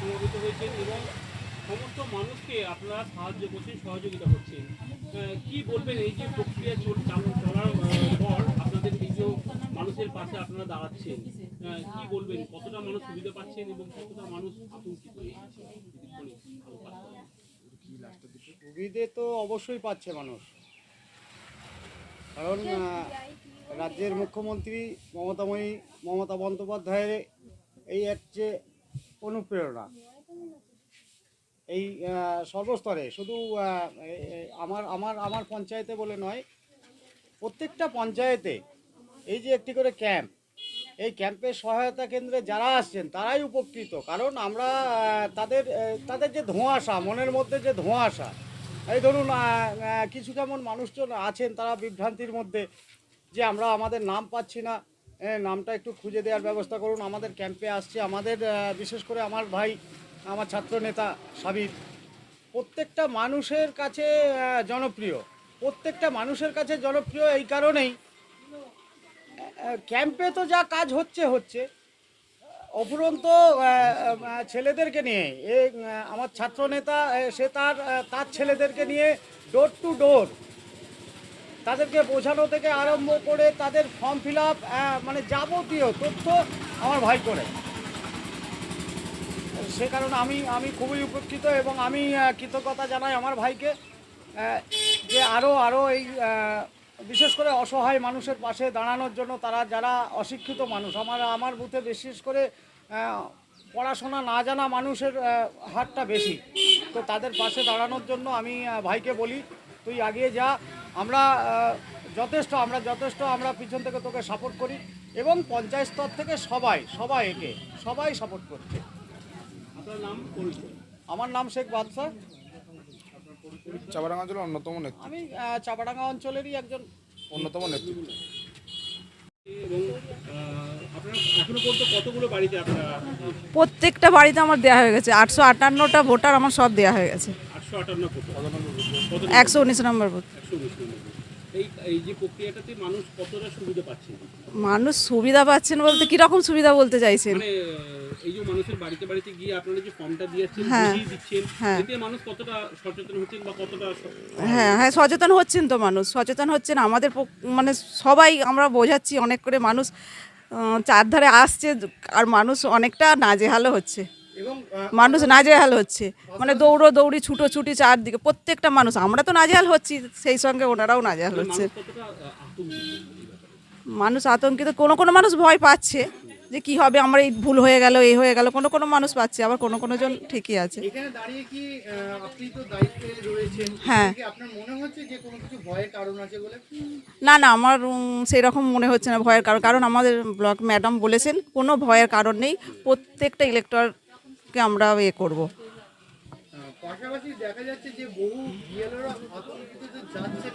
সমবেত হয়েছেন এবং সমস্ত মানুষকে আপনারা সাহায্য করছেন, সহযোগিতা করছেন। কি বলবেন? এই যে প্রক্রিয়া চল- চালু, চলার পর আপনাদের যে মানুষের পাশে আপনারা দাঁড়াচ্ছেন। কি বলবেন? কতটা মানুষ সুবিধা পাচ্ছেন এবং কতটা মানুষ আতঙ্কিত। সুবিধে তো অবশ্যই পাচ্ছে মানুষ। কারণ রাজ্যের মুখ্যমন্ত্রী মমতাময়ী মমতা বন্দ্যোপাধ্যায়ের এই এক যে অনুপ্রেরণা। এই সর্বস্তরে শুধু আমার আমার আমার পঞ্চায়েতে বলে নয়, প্রত্যেকটা পঞ্চায়েতে এই যে একটি করে ক্যাম্প, এই ক্যাম্পের সহায়তা কেন্দ্রে যারা আসছেন, তারাই উপকৃত। কারণ আমরা তাদের তাদের যে ধোঁয়াশা, মনের মধ্যে যে ধোঁয়াশা, এই ধরুন কিছু কেমন মানুষজন আছেন, তারা বিভ্রান্তির মধ্যে যে আমরা, আমাদের নাম পাচ্ছি না নামটা একটু খুঁজে দেওয়ার ব্যবস্থা করুন। আমাদের ক্যাম্পে আসছে। আমাদের বিশেষ করে আমার ভাই, আমার ছাত্র নেতা সাবির। প্রত্যেকটা মানুষের কাছে জনপ্রিয়। প্রত্যেকটা মানুষের কাছে জনপ্রিয় এই কারণেই ক্যাম্পে তো যা কাজ হচ্ছে হচ্ছে। অপুরন্ত ছেলেদেরকে নিয়ে, এ আমার ছাত্র নেতা সে তার তার ছেলেদেরকে নিয়ে ডোর টু ডোর তাদেরকে বোঝানো থেকে আরম্ভ করে তাদের ফর্ম ফিল মানে যাবতীয় তথ্য আমার ভাই করে। সে কারণে আমি আমি খুবই উপকৃত এবং আমি কৃতজ্ঞতা জানাই আমার ভাইকে যে আরও আরও এই বিশেষ করে অসহায় মানুষের পাশে দাঁড়ানোর জন্য তারা যারা অশিক্ষিত মানুষ, আমার আমার বুথে বিশেষ করে পড়াশোনা না জানা মানুষের হারটা বেশি। তো তাদের পাশে দাঁড়ানোর জন্য আমি ভাইকে বলি, তুই আগিয়ে যা। আমরা যথেষ্ট আমরা যথেষ্ট আমরা পিছন থেকে তোকে সাপোর্ট করি এবং পঞ্চায়েত স্তর থেকে সবাই সবাই একে সবাই সাপোর্ট করছে। আপনার নাম আমার নাম শেখ বাদশাহ চাপাডাঙ্গা অঞ্চলের অন্যতম নেতৃত্ব। আমি চাপাডাঙ্গা অঞ্চলেরই একজন। অন্যতম নেতৃত্ব। এবং আহ, আপনারা এখনও পর্যন্ত কতগুলো বাড়িতে প্রত্যেকটা বাড়িতে আমার দেওয়া হয়ে গেছে। আটশো আটান্নটা ভোটার আমার সব দেওয়া হয়ে গেছে। একশো উনিশ নম্বর বুথ মানুষ সুবিধা পাচ্ছেন বলতে কীরকম সুবিধা বলতে চাইছেন? মানে এই যে মানুষের বাড়িতে বাড়িতে গিয়ে আপনারা যে ফর্মটা দিয়েছেন হ্যাঁ, বুঝিয়ে দিচ্ছেন হ্যাঁ। এতে মানুষ কতটা সচেতন হচ্ছেন বা কতটা হ্যাঁ হ্যাঁ সচেতন হচ্ছেন তো মানুষ। সচেতন হচ্ছেন আমাদের মানে সবাই আমরা বোঝাচ্ছি অনেক করে মানুষ চারধারে আসছে আর মানুষ অনেকটা নাজেহালও হচ্ছে। মানুষ নাজেহাল হচ্ছে। মানে দৌড়ো দৌড়ি ছুটো ছুটি চারদিকে প্রত্যেকটা মানুষ আমরা তো নাজেহাল হচ্ছি সেই সঙ্গে ওনারাও নাজেহাল হচ্ছে। মানুষ আতঙ্কিত কোনো কোনো মানুষ ভয় পাচ্ছে যে কি হবে আমার এই ভুল হয়ে গেল এই হয়ে গেল কোনো কোনো মানুষ পাচ্ছে আবার কোনো কোনো জন ঠিকই আছে। হ্যাঁ। না না আমার সেই রকম মনে হচ্ছে না ভয়ের কারণ কারণ আমাদের ব্লক ম্যাডাম বলেছেন কোনো ভয়ের কারণ নেই প্রত্যেকটা ইলেকটরকে আমরা এ করব। পাশাপাশি দেখা যাচ্ছে যে বহু বিএলওরা আতঙ্কিত যে যাচ্ছেন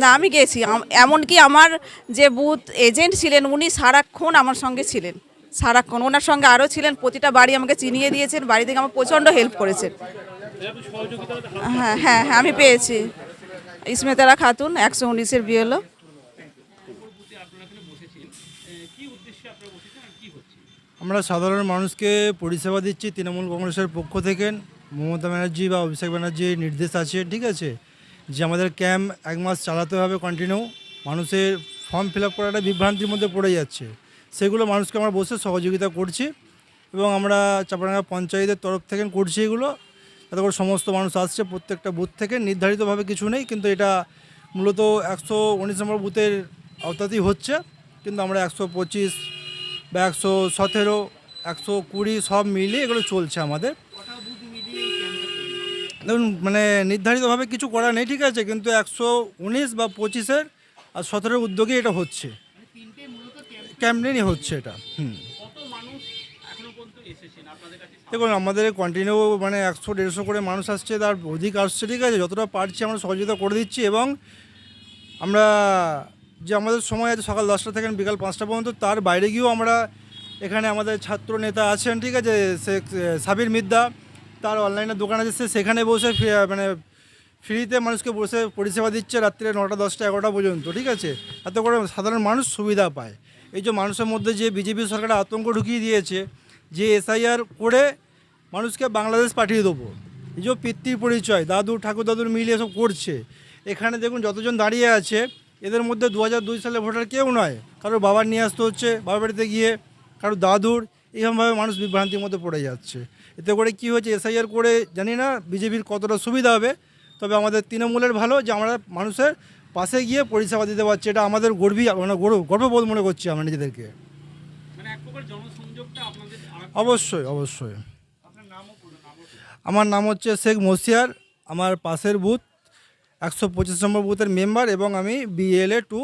না আমি গেছি। এমনকি আমার যে বুথ এজেন্ট ছিলেন উনি সারাক্ষণ আমার সঙ্গে ছিলেন। সারাক্ষণ ওনার সঙ্গে আরও ছিলেন প্রতিটা বাড়ি আমাকে চিনিয়ে দিয়েছেন বাড়ি থেকে আমার প্রচণ্ড হেল্প করেছেন। হ্যাঁ হ্যাঁ হ্যাঁ আমি পেয়েছি। ইসমেতারা খাতুন একশো উনিশের বিয়েলো আমরা সাধারণ মানুষকে পরিষেবা দিচ্ছি, তৃণমূল কংগ্রেসের পক্ষ থেকে। মমতা ব্যানার্জি বা অভিষেক ব্যানার্জির নির্দেশ আছে, ঠিক আছে? যে আমাদের ক্যাম্প এক মাস চালাতে হবে কন্টিনিউ মানুষের ফর্ম ফিল আপ করাটা বিভ্রান্তির মধ্যে পড়ে যাচ্ছে। সেগুলো মানুষকে আমরা বসে সহযোগিতা করছি এবং আমরা চাপাডাঙ্গা পঞ্চায়েতের তরফ থেকে করছি এগুলো। তাতে করে সমস্ত মানুষ আসছে, প্রত্যেকটা বুথ থেকে। নির্ধারিতভাবে কিছু নেই, কিন্তু এটা মূলত একশো উনিশ নম্বর বুথের আওতাতেই হচ্ছে। কিন্তু আমরা একশো পঁচিশ বা একশো সতেরো, একশো কুড়ি সব মিলিয়ে এগুলো চলছে আমাদের। দেখুন মানে নির্ধারিতভাবে কিছু করা নেই, ঠিক আছে, কিন্তু একশো উনিশ বা পঁচিশের আর সতেরোর উদ্যোগে এটা হচ্ছে। ক্যাম্পেনই হচ্ছে এটা, হুম। দেখুন, আমাদের কন্টিনিউ মানে একশো দেড়শো করে মানুষ আসছে, তার অধিক আসছে, ঠিক আছে, যতটা পারছি আমরা সহযোগিতা করে দিচ্ছি এবং আমরা যে আমাদের সময় আছে সকাল দশটা থেকে বিকাল পাঁচটা পর্যন্ত, তার বাইরে গিয়েও আমরা এখানে আমাদের ছাত্র নেতা আছেন, ঠিক আছে? সে সাবির মিদ্দা, তার অনলাইনে দোকান আছে, সে সেখানে বসে মানে ফ্রিতে মানুষকে বসে পরিষেবা দিচ্ছে রাত্রে নটা দশটা এগারোটা পর্যন্ত, ঠিক আছে? এত করে সাধারণ মানুষ সুবিধা পায়। এই যে মানুষের মধ্যে যে বিজেপি সরকার আতঙ্ক ঢুকিয়ে দিয়েছে, যে এসআইআর করে মানুষকে বাংলাদেশ পাঠিয়ে দেবো। এই যে পিতৃ পরিচয়, দাদু ঠাকুর দাদুর মিলে এসব করছে। এখানে দেখুন যতজন দাঁড়িয়ে আছে এদের মধ্যে দু হাজার দুই সালে ভোটার কেউ নয়। কারোর বাবার নিয়ে আসতে হচ্ছে বাবার বাড়িতে গিয়ে কারোর দাদুর এইরকমভাবে মানুষ বিভ্রান্তির মধ্যে পড়ে যাচ্ছে। এতে করে কি হয়েছে এসআইআর করে জানি না বিজেপির কতটা সুবিধা হবে তবে আমাদের তৃণমূলের ভালো যে আমরা মানুষের পাশে গিয়ে পরিষেবা দিতে পারছি এটা আমাদের গর্বই মানে গর্ব গর্ববোধ মনে করছি আমরা নিজেদেরকে। মানে অবশ্যই অবশ্যই। আমার নাম হচ্ছে শেখ মসিয়ার আমার পাশের বুথ একশো পঁচিশ নম্বর বুথের মেম্বার এবং আমি বিএলএ টু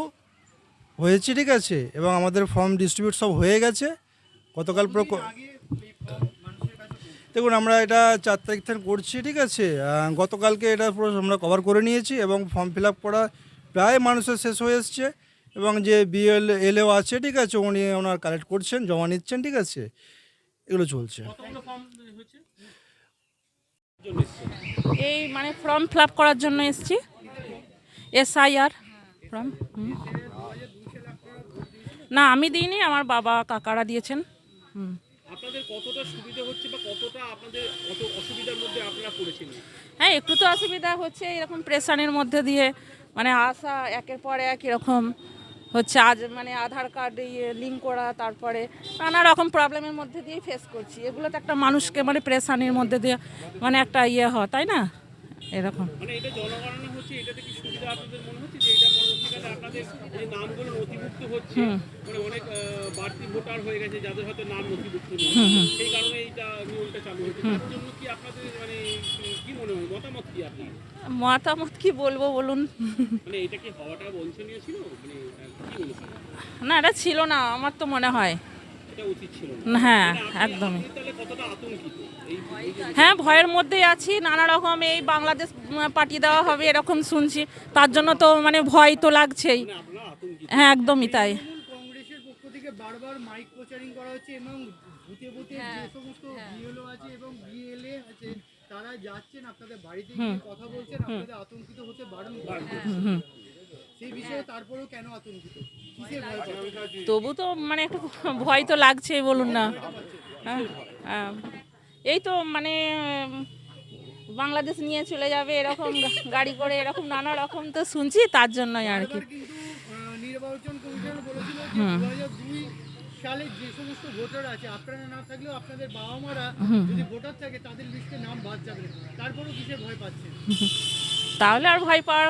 হয়েছি ঠিক আছে? এবং আমাদের ফর্ম ডিস্ট্রিবিউট সব হয়ে গেছে। গতকাল প্রক দেখুন আমরা এটা চার তারিখ থেকে করছি ঠিক আছে? গতকালকে এটা পুরো আমরা কভার করে নিয়েছি এবং ফর্ম ফিল আপ করা প্রায় মানুষের শেষ হয়ে এসছে। এবং যে বিএল এলও আছে ঠিক আছে উনি ওনার কালেক্ট করছেন জমা নিচ্ছেন ঠিক আছে? এগুলো চলছে। কতগুলো ফর্ম হয়েছে? জন্য এসেছেন? এই মানে ফর্ম ফিল আপ করার জন্য এসেছি। এসআইআর ফর্ম না আমি দিইনি আমার বাবা কাকারা দিয়েছেন। হুম। আপনাদের কতটা সুবিধা হচ্ছে বা কতটা আপনাদের কত অসুবিধার মধ্যে আপনারা পড়েছেন? হ্যাঁ একটু তো অসুবিধা হচ্ছে এরকম প্রেশানের মধ্যে দিয়ে মানে আসা একের পর এক এরকম হচ্ছে আজ মানে আধার কার্ড ইয়ে লিঙ্ক করা তারপরে নানা রকম প্রবলেমের মধ্যে দিয়ে ফেস করছি। এগুলো তো একটা মানুষকে মানে প্রেশানির মধ্যে দিয়ে মানে একটা ইয়ে হয় তাই না? এরকম। মানে এটা জনগণনা হচ্ছে এটাতে কি সুবিধা আপনাদের মনে হচ্ছে যে এটা পরবর্তীকালে আপনাদের যে নামগুলো নথিভুক্ত হচ্ছে মানে অনেক বাড়তি ভোটার হয়ে গেছে যাদের হয়তো নাম নথিভুক্ত নেই। সেই কারণে এইটা নিয়মটা চালু তার জন্য কি আপনাদের মানে কি মনে হয়? মতামত কি আপনার? মতামত কি বলব বলুন? মানে এটা কি হওয়াটা বঞ্চনীয় ছিল? মানে কি মনে হয়? না এটা ছিল না আমার তো মনে হয়। হ্যাঁ একদমই। হ্যাঁ ভয়ের মধ্যেই আছি নানা রকম এই বাংলাদেশ পাঠিয়ে দেওয়া হবে এরকম শুনছি। তার জন্য তো মানে ভয় তো লাগছেই। মানে হ্যাঁ একদমই তাই। তৃণমূল কংগ্রেসের পক্ষ থেকে বারবার মাইক প্রচারিং করা হচ্ছে এবং বুথে বুথে যে সমস্ত বিএলও আছে এবং বিএলএ আছে তারা যাচ্ছেন আপনাদের বাড়িতে কথা বলছেন আপনাদের আতঙ্কিত হতে বারণ তবু তো মানে একটু ভয় তো লাগছেই বলুন না। হ্যাঁ, হ্যাঁ। এই তো মানে বাংলাদেশ নিয়ে চলে যাবে এরকম গাড়ি করে এরকম নানা রকম তো শুনছি তার জন্যই আর কি। নির্বাচন কমিশন বলেছিল যে দু হাজার দুই সালে যে সমস্ত ভোটার আছে আপনারা না থাকলেও আপনাদের বাবা মারা যদি ভোটার থাকে তাদের লিস্টে নাম বাদ যাবে। তারপরেও কিসের ভয় পাচ্ছেন? তাহলে আর ভয় পাওয়ার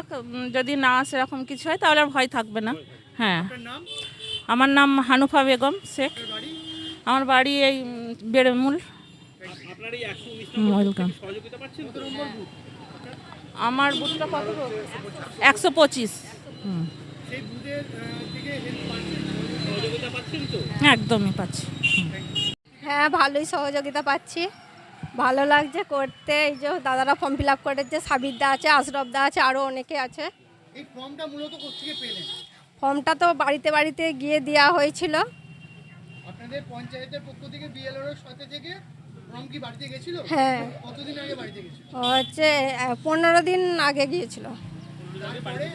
যদি না সেরকম কিছু হয় তাহলে আর ভয় থাকবে না। হ্যাঁ। আমার নাম হানুফা বেগম শেখ। আমার বাড়ি এই বেড়েমূল। ওয়েলকাম আমার বুথটা কত? একশো পঁচিশ। হুম। সেই বুথের আহ, থেকে হেল্প পাচ্ছেন সহযোগিতা পাচ্ছেন তো একদমই পাচ্ছি। হ্যাঁ ভালোই সহযোগিতা পাচ্ছি। ভালো লাগছে করতে এই যে দাদারা ফর্ম ফিল আপ করেছে সাবিরদা আছে আশরফদা আছে আরও অনেকে আছে। এই ফর্মটা মূলত কোথেকে পেলেন? ফর্মটা তো বাড়িতে বাড়িতে গিয়ে দেওয়া হয়েছিল। আপনাদের পঞ্চায়েতের পক্ষ থেকে বিএলওর সাথে থেকে ফর্ম কি বাড়িতে গেছিল? হ্যাঁ। কতদিন আগে বাড়িতে গেছিল? হচ্ছে পনেরো দিন আগে গিয়েছিল। তারপরে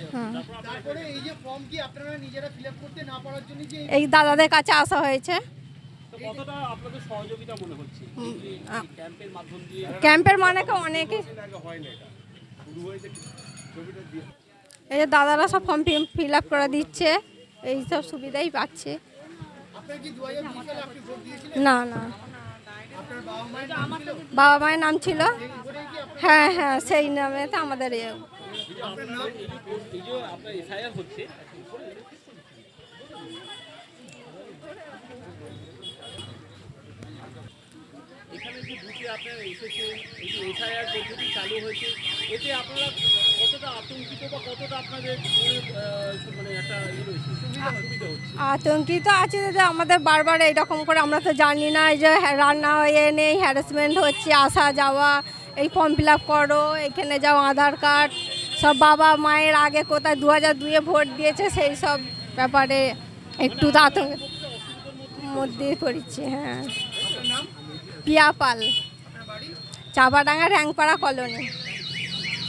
তারপরে এই যে ফর্ম কি আপনারা নিজেরা ফিল আপ করতে না পারার জন্য যে এই দাদাদের কাছে আসা হয়েছে। ক্যাম্পের মাধ্যম দিয়ে ক্যাম্পের মানে অনেকে এই যে দাদারা সব ফর্ম ফিল আপ করে দিচ্ছে। এই সব সুবিধাই পাচ্ছে। না না। বাবা মায়ের নাম ছিল? বাবা মায়ের নাম ছিল। হ্যাঁ হ্যাঁ সেই নামে তো আমাদের এ আপনার নাম এই যে আপনার এসআইআর হচ্ছে এখানে যে বুথে আপনারা এসেছেন এই যে এসআইআর পদ্ধতি চালু হয়েছে এতে আপনারা কতটা আতঙ্কিত বা কতটা আপনাদের মানে একটা ইয়ে আতঙ্কিত আছে যে আমাদের বারবার এইরকম করে আমরা তো জানি না যে হ্যাঁ, রান্না হয়ে নেই হ্যারাসমেন্ট হচ্ছে আসা যাওয়া এই ফর্ম ফিল করো এখানে যাও আধার কার্ড সব বাবা মায়ের আগে কোথায় দু হাজার দুয়ে ভোট দিয়েছে সেই সব ব্যাপারে একটু আতঙ্ক মধ্যে পড়েছি হ্যাঁ। পিয়া পাল চাপাডাঙ্গা র্যাংপাড়া কলোনি।